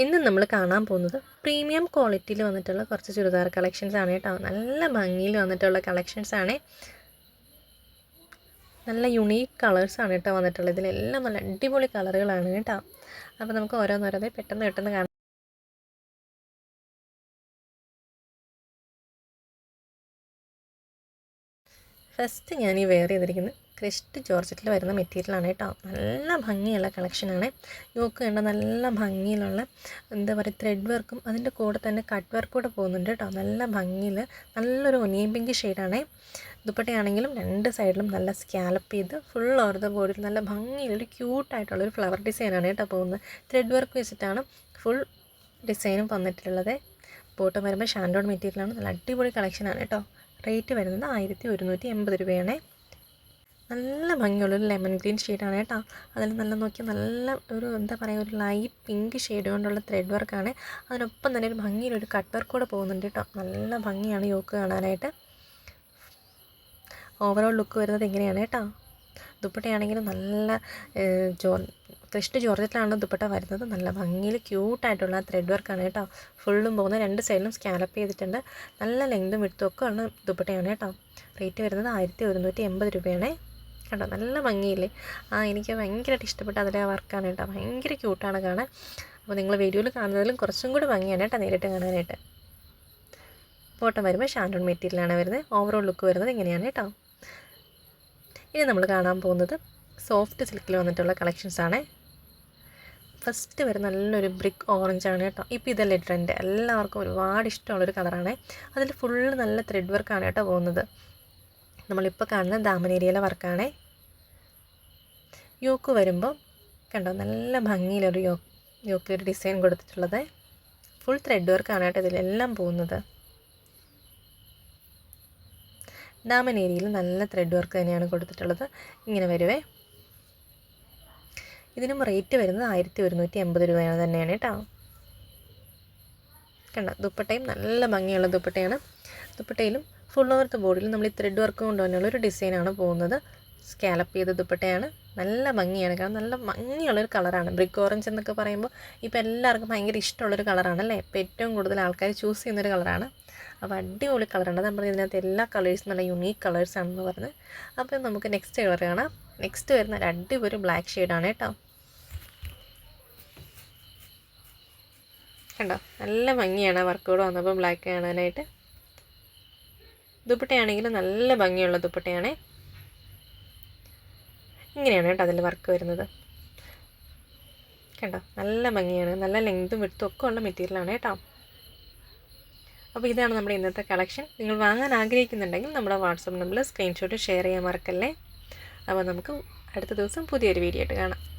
ഇന്ന് നമ്മൾ കാണാൻ പോകുന്നത് പ്രീമിയം ക്വാളിറ്റിയിൽ വന്നിട്ടുള്ള കുറച്ച് ചുരിദാർ കളക്ഷൻസ് ആണ് കേട്ടോ. നല്ല ഭംഗിയിൽ വന്നിട്ടുള്ള കളക്ഷൻസ് ആണ്. നല്ല യുണീക്ക് കളേഴ്സ് ആണ് കേട്ടോ വന്നിട്ടുള്ളത്. ഇതിലെല്ലാം നല്ല അടിപൊളി കളറുകളാണ് കേട്ടോ. അപ്പോൾ നമുക്ക് ഓരോന്നോരോന്നേ പെട്ടെന്ന് പെട്ടെന്ന് കാണാം. ഫസ്റ്റ് ഞാൻ ഈ വെയർ ചെയ്തിരിക്കുന്നത് ക്രിസ്റ്റ് ജോർജറ്റിൽ വരുന്ന മെറ്റീരിയലാണ് കേട്ടോ. നല്ല ഭംഗിയുള്ള കളക്ഷനാണ് യോക്ക് കണ്ട നല്ല ഭംഗിയിലുള്ള എന്താ പറയുക ത്രെഡ് വർക്കും അതിന്റെ കൂടെ തന്നെ കട്ട് വർക്ക് കൂടെ പോകുന്നുണ്ട് കേട്ടോ. നല്ല ഭംഗിയിൽ നല്ലൊരു ഒനിയൻ പിങ്ക് ഷെയ്ഡാണ് ദുപ്പട്ടയാണെങ്കിലും രണ്ട് സൈഡിലും നല്ല സ്കാലപ്പ് ചെയ്ത് ഫുൾ ഓവർ ദ ബോഡിയിൽ നല്ല ഭംഗിയിലൊരു ക്യൂട്ടായിട്ടുള്ളൊരു ഫ്ലവർ ഡിസൈനാണ് കേട്ടോ പോകുന്നത്. ത്രെഡ് വർക്ക് വെച്ചിട്ടാണ് ഫുൾ ഡിസൈനും വന്നിട്ടുള്ളത്. ബോട്ടം വരുമ്പോൾ ഷാൻഡോൺ മെറ്റീരിയലാണ് നല്ല അടിപൊളി കളക്ഷനാണ് കേട്ടോ. റേറ്റ് വരുന്നത് ആയിരത്തി ഒരുന്നൂറ്റി എൺപത് രൂപയാണ്. നല്ല ഭംഗിയുള്ളൊരു ലെമൺ ഗ്രീൻ ഷെയ്ഡാണ് കേട്ടോ. അതിൽ നല്ല നോക്കി നല്ല ഒരു എന്താ പറയുക ഒരു ലൈറ്റ് പിങ്ക് ഷെയ്ഡ് കൊണ്ടുള്ള ത്രെഡ് വർക്കാണ് അതിനൊപ്പം തന്നെ ഒരു ഭംഗിയിലൊരു കട്ട് വർക്ക് കൂടെ പോകുന്നുണ്ട് കേട്ടോ. നല്ല ഭംഗിയാണ് യോക്ക് കാണാനായിട്ട്. ഓവറോൾ ലുക്ക് വരുന്നത് ഇങ്ങനെയാണ് കേട്ടോ. ദുപ്പട്ടയാണെങ്കിലും നല്ല ജോ ക്രിസ്റ്റ് ജോർജറ്റിലാണ് ദുപ്പട്ട വരുന്നത്? നല്ല ഭംഗിയിൽ ക്യൂട്ടായിട്ടുള്ള ത്രെഡ് വർക്കാണ് കേട്ടോ. ഫുള്ളും പോകുന്ന രണ്ട് സൈഡിലും സ്കാലപ്പ് ചെയ്തിട്ടുണ്ട്. നല്ല ലെങ്തും വിടുത്തും ഒക്കെ ഉള്ള ദുപ്പട്ടയാണ് കേട്ടോ. റേറ്റ് വരുന്നത് ആയിരത്തി ഒരുന്നൂറ്റി എൺപത് രൂപയാണ്. കേട്ടോ നല്ല ഭംഗിയില്ലേ? ആ എനിക്ക് ഭയങ്കരമായിട്ട് ഇഷ്ടപ്പെട്ട അതിലെ വർക്കാണ് കേട്ടോ. ഭയങ്കര ക്യൂട്ടാണ് കാണാൻ. അപ്പോൾ നിങ്ങൾ വീഡിയോയിൽ കാണുന്നതിലും കുറച്ചും കൂടി ഭംഗിയാണ് കേട്ടോ നേരിട്ട് കാണാനായിട്ട്. ബോട്ടം വരുമ്പോൾ ഷാൻഡോൺ മെറ്റീരിയലാണ് വരുന്നത് ഓവറോൾ ലുക്ക് വരുന്നത് ഇങ്ങനെയാണ് കേട്ടോ. ഇനി നമ്മൾ കാണാൻ പോകുന്നത് സോഫ്റ്റ് സിൽക്കിൽ വന്നിട്ടുള്ള കളക്ഷൻസ് ഫസ്റ്റ് വരെ നല്ലൊരു ബ്രിക്ക് ഓറഞ്ച് ആണ് കേട്ടോ. ഇപ്പോൾ ഇതല്ലേ ട്രെൻഡ് എല്ലാവർക്കും ഒരുപാട് ഇഷ്ടമുള്ളൊരു കളറാണ് അതിൽ ഫുള്ള് നല്ല ത്രെഡ് വർക്കാണ് കേട്ടോ പോകുന്നത്. നമ്മളിപ്പോൾ കാണുന്ന ദാമനേരിയയിലെ വർക്കാണേ യോക്ക് വരുമ്പോൾ കണ്ടോ നല്ല ഭംഗിയിലൊരു യോ യോക്കിലൊരു ഡിസൈൻ കൊടുത്തിട്ടുള്ളത്. ഫുൾ ത്രെഡ് വർക്കാണ് കേട്ടോ ഇതിലെല്ലാം പോകുന്നത്. ഡാമൻ ഏരിയയിൽ നല്ല ത്രെഡ് വർക്ക് തന്നെയാണ് കൊടുത്തിട്ടുള്ളത്. ഇങ്ങനെ വരുവേ. ഇതിനും റേറ്റ് വരുന്നത് ആയിരത്തി ഒരുന്നൂറ്റി എൺപത് രൂപയാണ് തന്നെയാണ് കേട്ടോ കണ്ട? ദുപ്പട്ടയും നല്ല ഭംഗിയുള്ള ദുപ്പട്ടയാണ്. ദുപ്പട്ടയിലും ഫുൾ ഓവർ ദ ബോഡിയിൽ നമ്മൾ ഈ ത്രെഡ് വർക്ക് കൊണ്ട് തന്നെയുള്ള ഒരു ഡിസൈനാണ് പോകുന്നത്. സ്കാലപ്പ് ചെയ്ത ദുപ്പട്ടയാണ്. നല്ല ഭംഗിയാണ്. കാരണം നല്ല ഭംഗിയുള്ളൊരു കളറാണ് ബ്രിക്ക് ഓറഞ്ച് എന്നൊക്കെ പറയുമ്പോൾ ഇപ്പോൾ എല്ലാവർക്കും ഭയങ്കര ഇഷ്ടമുള്ളൊരു കളറാണ് അല്ലേ ഇപ്പോൾ ഏറ്റവും കൂടുതൽ ആൾക്കാർ ചൂസ് ചെയ്യുന്നൊരു കളറാണ് അപ്പോൾ അടിപൊളി കളറുണ്ട് നമ്മൾ ഇതിനകത്ത് എല്ലാ കളേഴ്സും നല്ല യുണീക്ക് കളേഴ്സാണെന്ന് പറഞ്ഞ്. അപ്പോൾ നമുക്ക് നെക്സ്റ്റ് കളർ കാണാം. നെക്സ്റ്റ് വരുന്ന ഒരു അടിപൊളി ബ്ലാക്ക് ഷെയ്ഡാണ് കേട്ടോ. കണ്ടോ? നല്ല ഭംഗിയാണ് വർക്കോട് വന്നപ്പോൾ ബ്ലാക്ക് കാണാനായിട്ട്. ദുപ്പട്ടയാണെങ്കിലും നല്ല ഭംഗിയുള്ള ദുപ്പട്ടയാണ്. ഇങ്ങനെയാണ് കേട്ടോ അതിൽ വർക്ക് വരുന്നത്. കണ്ടോ? നല്ല ഭംഗിയാണ്. നല്ല ലെങ്തും വിടുത്തും ഒക്കെ ഉള്ള മെറ്റീരിയലാണ് കേട്ടോ. അപ്പോൾ ഇതാണ് നമ്മുടെ ഇന്നത്തെ കളക്ഷൻ നിങ്ങൾ വാങ്ങാൻ ആഗ്രഹിക്കുന്നുണ്ടെങ്കിൽ നമ്മുടെ വാട്സപ്പ് നമ്പറിൽ സ്ക്രീൻഷോട്ട് ഷെയർ ചെയ്യാൻ മറക്കല്ലേ? അപ്പോൾ നമുക്ക് അടുത്ത ദിവസം പുതിയൊരു വീഡിയോ ആയിട്ട് കാണാം.